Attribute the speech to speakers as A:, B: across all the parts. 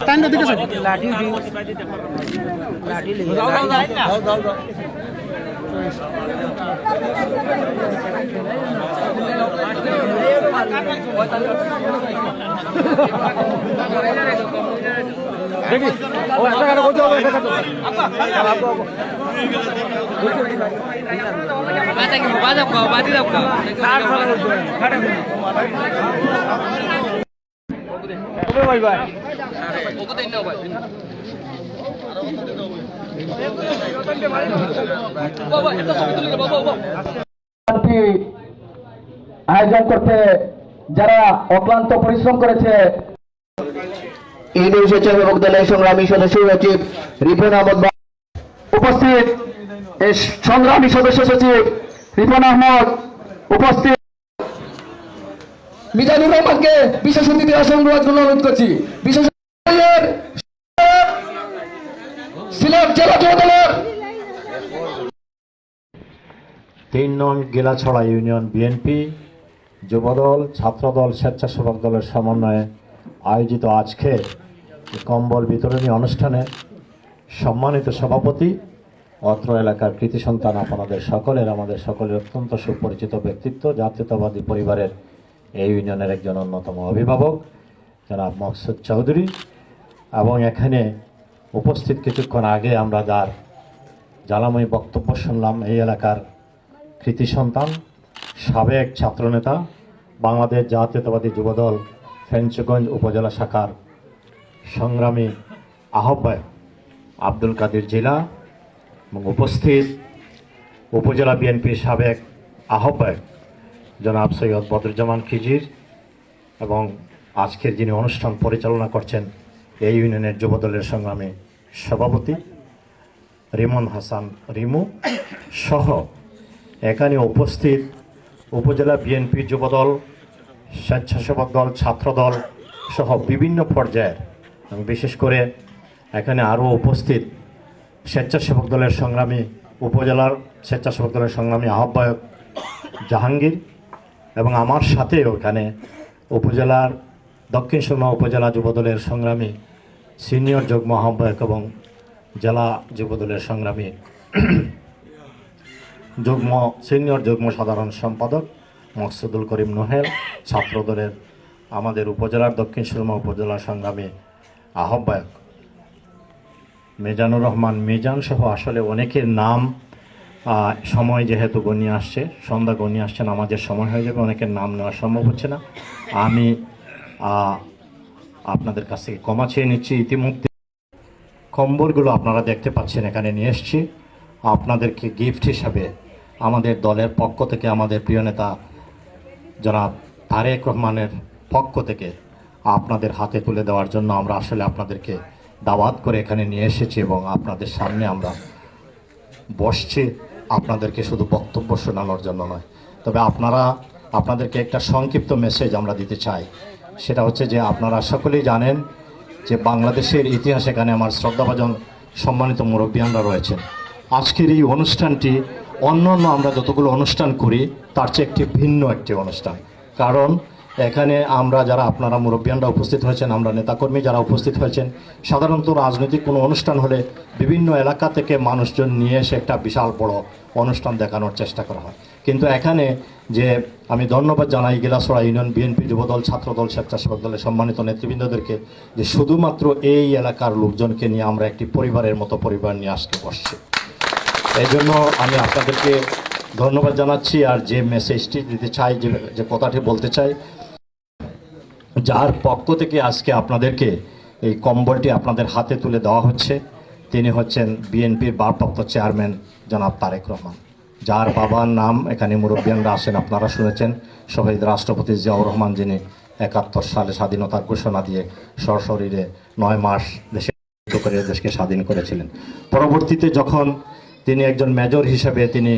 A: টাইমটা দিকে স্যার
B: লাঠি লাঠি
A: দেখি। ও একটা গাড়ি করতে হবে একটা গাড়ি।
C: অনুষ্ঠানটি আয়োজন করতে যারা অক্লান্ত পরিশ্রম করেছে।
D: ইউনিয়ন স্বেচ্ছাসেবক দলের সংগ্রামী সদস্য সচিব রিপন আহমদ
C: উপস্থিত সংগ্রামী সদস্য সচিব রিপন আহমদ উপস্থিত। মিজানুর রহমানকে বিশেষ অতিথি আসন গ্রহণ অনুরোধ করছি। বিশেষ অতিথির সিলেট জেলা যুব দলের
E: তিন নং গেলাছড়া ইউনিয়ন বিএনপি, যুবদল, ছাত্রদল, স্বেচ্ছাসেবক দলের সমন্বয়ে আয়োজিত আজকে কম্বল বিতরণী অনুষ্ঠানে সম্মানিত সভাপতি, অত্র এলাকার কৃতি সন্তান আপনাদের সকলের, আমাদের সকলের অত্যন্ত সুপরিচিত ব্যক্তিত্ব, জাতীয়তাবাদী পরিবারের এই ইউনিয়নের একজন অন্যতম অভিভাবক, জনাব মকসুদ চৌধুরী। এবং এখানে উপস্থিত কিছুক্ষণ আগে আমরা যার জ্বালাময়ী বক্তব্য শুনলাম, এই এলাকার কৃতি সন্তান, সাবেক ছাত্রনেতা, বাংলাদেশ জাতীয়তাবাদী যুবদল, ফেঞ্চগঞ্জ উপজেলা শাখার সংগ্রামী আহ্বায়ক আব্দুল কাদের জেলা এবং উপস্থিত উপজেলা বিএনপির সাবেক আহ্বায়ক জনাব সৈয়দ বদরুজ্জামান খিজির এবং আজকের যিনি অনুষ্ঠান পরিচালনা করছেন এই ইউনিয়নের যুবদলের সংগ্রামী সভাপতি রিমন হাসান রিমু সহ এখানে উপস্থিত উপজেলা বিএনপি যুবদল, স্বেচ্ছাসেবক দল ছাত্রদল সহ বিভিন্ন পর্যায়ের এবং বিশেষ করে এখানে আরও উপস্থিত স্বেচ্ছাসেবক দলের সংগ্রামী উপজেলার স্বেচ্ছাসেবক দলের সংগ্রামী আহ্বায়ক জাহাঙ্গীর এবং আমার সাথেও এখানে উপজেলার দক্ষিণ সুরমা উপজেলা যুবদলের সংগ্রামী সিনিয়র যুগ্ম আহ্বায়ক এবং জেলা যুবদলের সংগ্রামী যুগ্ম সিনিয়র যুগ্ম সাধারণ সম্পাদক মকসুদুল করিম নোহেল, ছাত্রদলের আমাদের উপজেলার দক্ষিণ সুরমা উপজেলা সংগ্রামী আহ্বায়ক মেজানুর রহমান মিজান সহ আসলে অনেকের নাম সময় যেহেতু গনিয়ে আসছে, সন্ধ্যা গনিয়ে আসছে, নামাজের সময় হয়ে যাবে, অনেকের নাম নেওয়া সম্ভব হচ্ছে না। আমি আপনাদের কাছ থেকে ক্ষমা চেয়ে নিচ্ছি। ইতিমধ্যে কম্বলগুলো আপনারা দেখতে পাচ্ছেন, এখানে নিয়ে এসেছি। আপনাদেরকে গিফট হিসাবে আমাদের দলের পক্ষ থেকে, আমাদের প্রিয় নেতা জনাব তারেক রহমানের পক্ষ থেকে আপনাদের হাতে তুলে দেওয়ার জন্য আমরা আসলে আপনাদেরকে দাওয়াত করে এখানে নিয়ে এসেছি এবং আপনাদের সামনে আমরা বসছি। আপনাদেরকে শুধু বক্তব্য শোনানোর জন্য নয়। তবে আপনারা, আপনাদেরকে একটা সংক্ষিপ্ত মেসেজ আমরা দিতে চাই। সেটা হচ্ছে যে আপনারা সকলেই জানেন যে বাংলাদেশের ইতিহাস এখানে আমার শ্রদ্ধাভাজন সম্মানিত মুরব্বিয়ানরা রয়েছেন। আজকের এই অনুষ্ঠানটি অন্য অন্য আমরা যতগুলো অনুষ্ঠান করি, তার চেয়ে একটি ভিন্ন একটি অনুষ্ঠান। কারণ এখানে আমরা যারা আপনারা মুরব্বিয়ানরা উপস্থিত হয়েছেন, আমরা নেতাকর্মী যারা উপস্থিত হয়েছেন, সাধারণত রাজনৈতিক কোনো অনুষ্ঠান হলে বিভিন্ন এলাকা থেকে মানুষজন নিয়ে এসে একটা বিশাল বড় অনুষ্ঠান দেখানোর চেষ্টা করা হয়। কিন্তু এখানে যে আমি ধন্যবাদ জানাই গেলাসড়া ইউনিয়ন বিএনপি যুবদল, ছাত্রদল, স্বেচ্ছাসেবক দলের সম্মানিত নেতৃবৃন্দদেরকে যে শুধুমাত্র এই এলাকার লোকজনকে নিয়ে আমরা একটি পরিবারের মতো পরিবার নিয়ে আসতে বসছি। এই জন্য আমি আপনাদেরকে ধন্যবাদ জানাচ্ছি আর যে মেসেজটি দিতে চাই যে কথাটি বলতে চাই, যার পক্ষ থেকে আজকে আপনাদেরকে এই কম্বলটি আপনাদের হাতে তুলে দেওয়া হচ্ছে। তিনি হচ্ছেন বিএনপির ভারপ্রাপ্ত চেয়ারম্যান জনাব তারেক রহমান। যার বাবার নাম এখানে মুরব্বিয়ানরা আসেন, আপনারা শুনেছেন। শহীদ রাষ্ট্রপতি জিয়াউর রহমান, যিনি একাত্তর সালে স্বাধীনতার ঘোষণা দিয়ে সশরীরে নয় মাস দেশে করে দেশকে স্বাধীন করেছিলেন। পরবর্তীতে যখন তিনি একজন মেজর হিসেবে, তিনি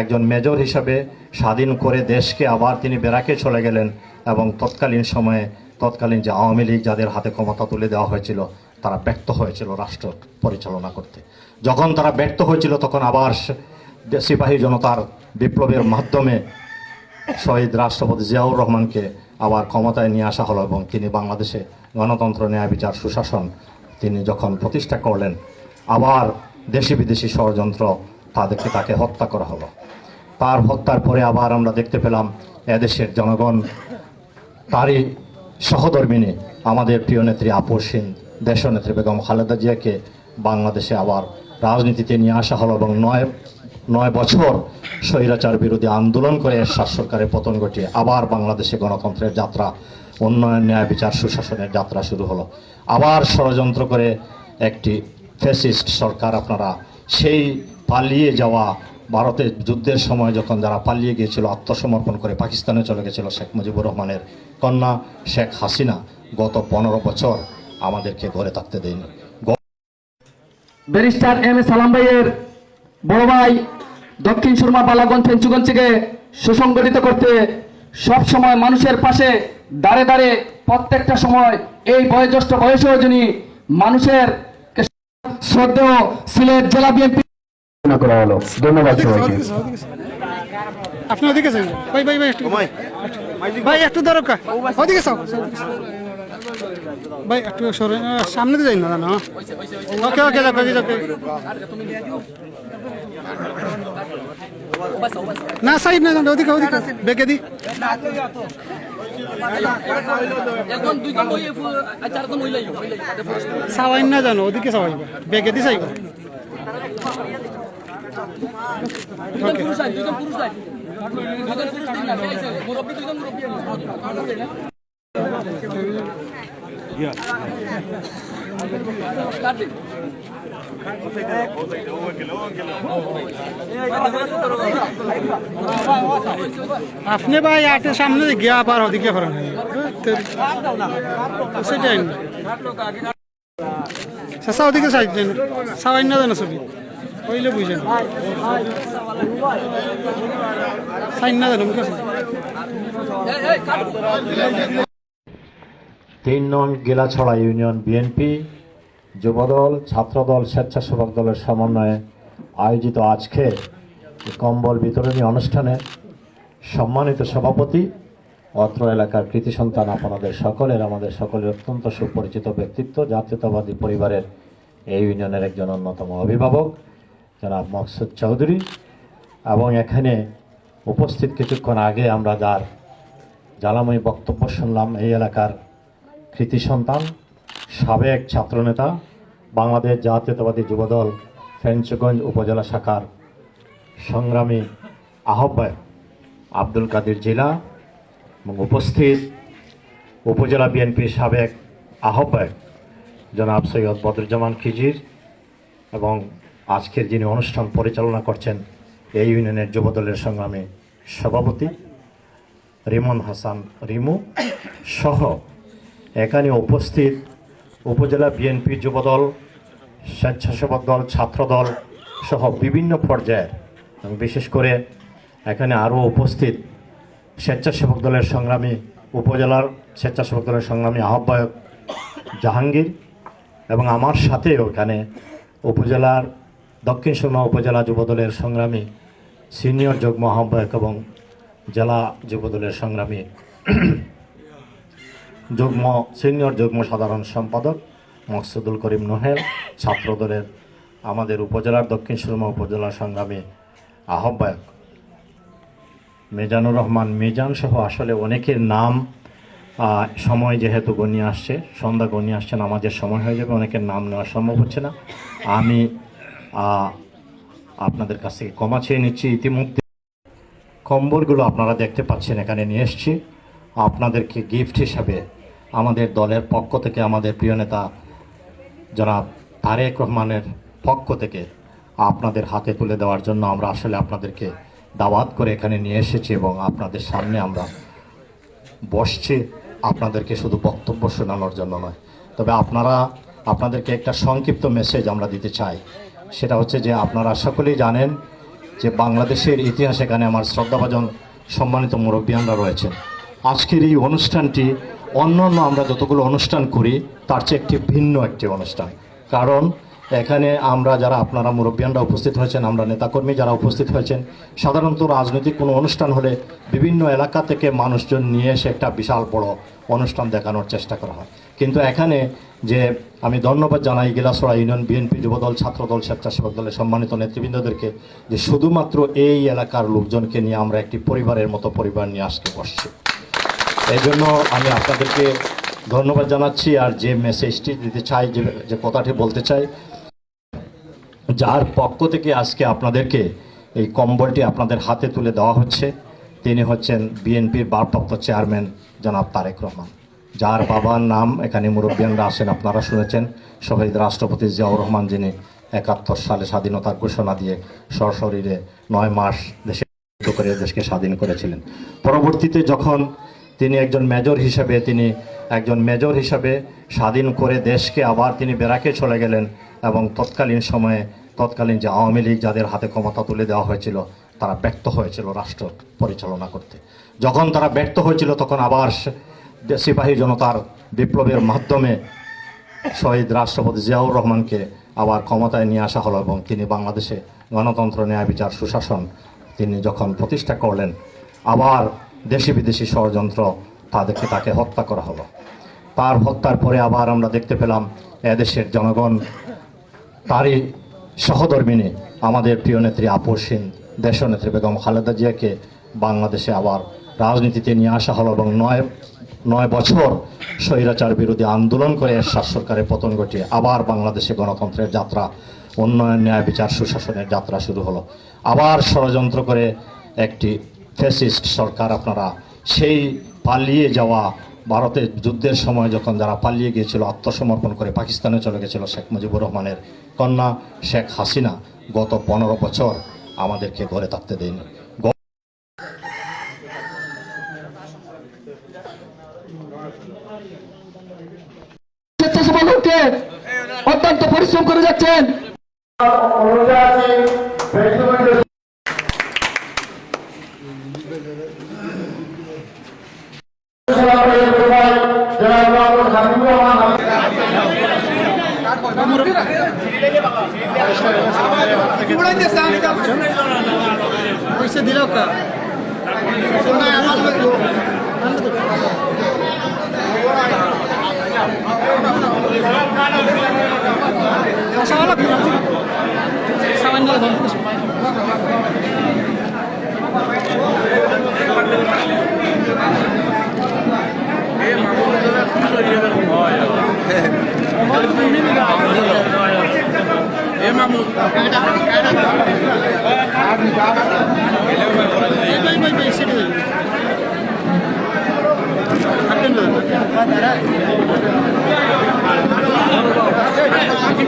E: একজন মেজর হিসাবে স্বাধীন করে দেশকে আবার তিনি বেরাকে চলে গেলেন এবং তৎকালীন সময়ে, তৎকালীন যে আওয়ামী লীগ যাদের হাতে ক্ষমতা তুলে দেওয়া হয়েছিল, তারা ব্যর্থ হয়েছিল রাষ্ট্র পরিচালনা করতে। যখন তারা ব্যর্থ হয়েছিল, তখন আবার সিপাহী জনতার বিপ্লবের মাধ্যমে শহীদ রাষ্ট্রপতি জিয়াউর রহমানকে আবার ক্ষমতায় নিয়ে আসা হলো এবং তিনি বাংলাদেশে গণতন্ত্র, ন্যায় বিচার, সুশাসন তিনি যখন প্রতিষ্ঠা করলেন, আবার দেশি বিদেশি ষড়যন্ত্র তাদেরকে তাকে হত্যা করা হলো। তার হত্যার পরে আবার আমরা দেখতে পেলাম, এদেশের জনগণ, তারই সহধর্মিনী আমাদের প্রিয় নেত্রী আপসীন দেশনেত্রী বেগম খালেদা জিয়াকে বাংলাদেশে আবার রাজনীতিতে নিয়ে আসা হলো এবং নয় নয় বছর স্বৈরাচার বিরোধী আন্দোলন করে এরশাদ সরকারের পতন ঘটিয়ে আবার বাংলাদেশে গণতন্ত্রের যাত্রা, উন্নয়ন, ন্যায় বিচার, সুশাসনের যাত্রা শুরু হলো। আবার ষড়যন্ত্র করে একটি ফ্যাসিস্ট সরকার আপনারা, সেই পালিয়ে যাওয়া ভারতের যুদ্ধের সময় যখন যারা পালিয়ে গিয়েছিল, আত্মসমর্পণ করে পাকিস্তানে চলে গেছিল শেখ মুজিবুর রহমানের কন্যা শেখ হাসিনা, গত পনেরো বছর আমাদেরকে ঘরে থাকতে দেয়নি।
C: ব্যারিস্টার এম এ সালাম ভাইয়ের বড় ভাই দক্ষিণ সুরমা বালাগঞ্জ ফেঞ্চুগঞ্জকে সুসংগঠিত করতে সব সময় মানুষের পাশে দাঁড়ে দাঁড়ে প্রত্যেকটা সময় এই বয়োজ্যেষ্ঠ বয়সেও যিনি মানুষের শ্রদ্ধেয় সিলেট জেলা বিএনপি করা হলো। ধন্যবাদ সবাইকে।
A: আপনি ওদিকে যান। ভাই ভাই ভাই একটু ভাই একটু দরকার ওদিকে যাও। ভাই একটু সরে সামনে দিয়ে যাই না জানো ওকে ওকে যাক ওকে ওকে না সাইড না ওদিকে ওদিকে। বেঁকে দি। সাওয়াই না জানো ওদিকে সাওয়াই বেঁকে দি চাইবা আপনি ভাই আটে সামনে গিয়া আবার ওদিকে করেন শেষা ওদিকে সাইড দেন। সাবাই না জানো ছবি। কইলে বুঝেন। সাইন না জানো মুখে
E: তিন নং গেলাছড়া ইউনিয়ন বিএনপি যুবদল, ছাত্রদল, স্বেচ্ছাসেবক দলের সমন্বয়ে আয়োজিত আজকে কম্বল বিতরণী অনুষ্ঠানে সম্মানিত সভাপতি, অত্র এলাকার কৃতি সন্তান আপনাদের সকলের, আমাদের সকলের অত্যন্ত সুপরিচিত ব্যক্তিত্ব, জাতীয়তাবাদী পরিবারের এই ইউনিয়নের একজন অন্যতম অভিভাবক, জনাব মকসুদ চৌধুরী। এবং এখানে উপস্থিত কিছুক্ষণ আগে আমরা যার জ্বালাময়ী বক্তব্য শুনলাম এই এলাকার কৃতি সন্তান সাবেক ছাত্রনেতা, বাংলাদেশ জাতীয়তাবাদী যুবদল, ফেঞ্চগঞ্জ উপজেলা শাখার সংগ্রামী আহ্বায়ক আব্দুল কাদের জেলা, এবং উপস্থিত উপজেলা বিএনপির সাবেক আহ্বায়ক জনাব সৈয়দ বদরুজ্জামান খিজির এবং আজকের যিনি অনুষ্ঠান পরিচালনা করছেন এই ইউনিয়নের যুবদলের সংগ্রামী সভাপতি রিমন হাসান রিমু সহ এখানে উপস্থিত উপজেলা বিএনপি যুবদল, স্বেচ্ছাসেবক দল ছাত্রদল সহ বিভিন্ন পর্যায়ের বিশেষ করে এখানে আরও উপস্থিত স্বেচ্ছাসেবক দলের সংগ্রামী উপজেলার স্বেচ্ছাসেবক দলের সংগ্রামী আহ্বায়ক জাহাঙ্গীর এবং আমার সাথেও এখানে উপজেলার দক্ষিণ সুরমা উপজেলা যুবদলের সংগ্রামী সিনিয়র যুগ্ম আহ্বায়ক এবং জেলা যুবদলের সংগ্রামী যুগ্ম সিনিয়র যুগ্ম সাধারণ সম্পাদক মকসুদুল করিম নোহেল ছাত্রদলের আমাদের উপজেলার দক্ষিণ সুরমা উপজেলা সংগ্রামী আহ্বায়ক মেজানুর রহমান মিজান সহ আসলে অনেকের নাম সময় যেহেতু গণিয়ে আসছে, সন্ধ্যা গণিয়ে আসছে নামাজের সময় হয়ে যাবে, অনেকের নাম নেওয়া সম্ভব হচ্ছে না। আমি আপনাদের কাছ থেকে ক্ষমা চেয়ে নিচ্ছি। ইতিমধ্যে কম্বলগুলো আপনারা দেখতে পাচ্ছেন, এখানে নিয়ে এসেছি। আপনাদেরকে গিফট হিসাবে আমাদের দলের পক্ষ থেকে, আমাদের প্রিয় নেতা জনাব তারেক রহমানের পক্ষ থেকে আপনাদের হাতে তুলে দেওয়ার জন্য আমরা আসলে আপনাদেরকে দাওয়াত করে এখানে নিয়ে এসেছি এবং আপনাদের সামনে আমরা বসছি। আপনাদেরকে শুধু বক্তব্য শোনানোর জন্য নয়। তবে আপনারা, আপনাদেরকে একটা সংক্ষিপ্ত মেসেজ আমরা দিতে চাই। সেটা হচ্ছে যে আপনারা সকলেই জানেন যে বাংলাদেশের ইতিহাস এখানে আমার শ্রদ্ধাভাজন সম্মানিত মুরব্বিয়ানরা রয়েছেন। আজকের এই অনুষ্ঠানটি অন্য অন্য আমরা যতগুলো অনুষ্ঠান করি, তার চেয়ে একটি ভিন্ন একটি অনুষ্ঠান। কারণ এখানে আমরা যারা আপনারা মুরব্বিয়ানরা উপস্থিত হয়েছেন, আমরা নেতাকর্মী যারা উপস্থিত হয়েছেন, সাধারণত রাজনৈতিক কোনো অনুষ্ঠান হলে বিভিন্ন এলাকা থেকে মানুষজন নিয়ে এসে একটা বিশাল বড় অনুষ্ঠান দেখানোর চেষ্টা করা হয়। কিন্তু এখানে যে আমি ধন্যবাদ জানাই গেলাসড়া ইউনিয়ন বিএনপি যুবদল, ছাত্রদল, স্বেচ্ছাসেবক দলের সম্মানিত নেতৃবৃন্দদেরকে যে শুধুমাত্র এই এলাকার লোকজনকে নিয়ে আমরা একটি পরিবারের মতো পরিবার নিয়ে আসতে বসছি। এই জন্য আমি আপনাদেরকে ধন্যবাদ জানাচ্ছি আর যে মেসেজটি দিতে চাই, যে যে কথাটি বলতে চাই, যার পক্ষ থেকে আজকে আপনাদেরকে এই কম্বলটি আপনাদের হাতে তুলে দেওয়া হচ্ছে, তিনি হচ্ছেন বিএনপির ভারপ্রাপ্ত চেয়ারম্যান জনাব তারেক রহমান। যার বাবার নাম এখানে মুরব্বিয়ানরা আসেন, আপনারা শুনেছেন, শহীদ রাষ্ট্রপতি জিয়াউর রহমান যিনি একাত্তর সালে স্বাধীনতার ঘোষণা দিয়ে সশরীরে নয় মাস দেশে করে দেশকে স্বাধীন করেছিলেন। পরবর্তীতে যখন তিনি একজন মেজর হিসেবে, তিনি একজন মেজর হিসেবে স্বাধীন করে দেশকে আবার তিনি বেরাকে চলে গেলেন এবং তৎকালীন সময়ে, তৎকালীন যে আওয়ামী লীগ যাদের হাতে ক্ষমতা তুলে দেওয়া হয়েছিল, তারা ব্যর্থ হয়েছিল রাষ্ট্র পরিচালনা করতে। যখন তারা ব্যর্থ হয়েছিল, তখন আবার সিপাহী জনতার বিপ্লবের মাধ্যমে শহীদ রাষ্ট্রপতি জিয়াউর রহমানকে আবার ক্ষমতায় নিয়ে আসা হলো এবং তিনি বাংলাদেশে গণতন্ত্র, ন্যায় বিচার, সুশাসন তিনি যখন প্রতিষ্ঠা করলেন, আবার দেশি বিদেশি ষড়যন্ত্র তাদেরকে তাকে হত্যা করা হলো। তার হত্যার পরে আবার আমরা দেখতে পেলাম এদেশের জনগণ, তারই সহধর্মিনী আমাদের প্রিয় নেত্রী আপসীন দেশনেত্রী বেগম খালেদা জিয়াকে বাংলাদেশে আবার রাজনীতিতে নিয়ে আসা হলো এবং নয় নয় বছর স্বৈরাচার বিরোধী আন্দোলন করে এরশাদ সরকারের পতন ঘটিয়ে আবার বাংলাদেশে গণতন্ত্রের যাত্রা, উন্নয়ন, ন্যায় বিচার, সুশাসনের যাত্রা শুরু হলো। আবার ষড়যন্ত্র করে একটি ফ্যাসিস্ট সরকার আপনারা সেই পালিয়ে যাওয়া ভারতের যুদ্ধের সময় যখন যারা পালিয়ে গিয়েছিল আত্মসমর্পণ করে পাকিস্তানে চলে গেছিল শেখ মুজিবুর রহমানের কন্যা শেখ হাসিনা গত পনেরো বছর আমাদেরকে ঘরে থাকতে দেয়নি।
C: অত্যন্ত পরিশ্রম করে যাচ্ছেন।
A: পয়সা দিল সামান্য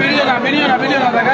A: বেরিয়ে না বেরিয়ে না বেরিয়ে না দেখা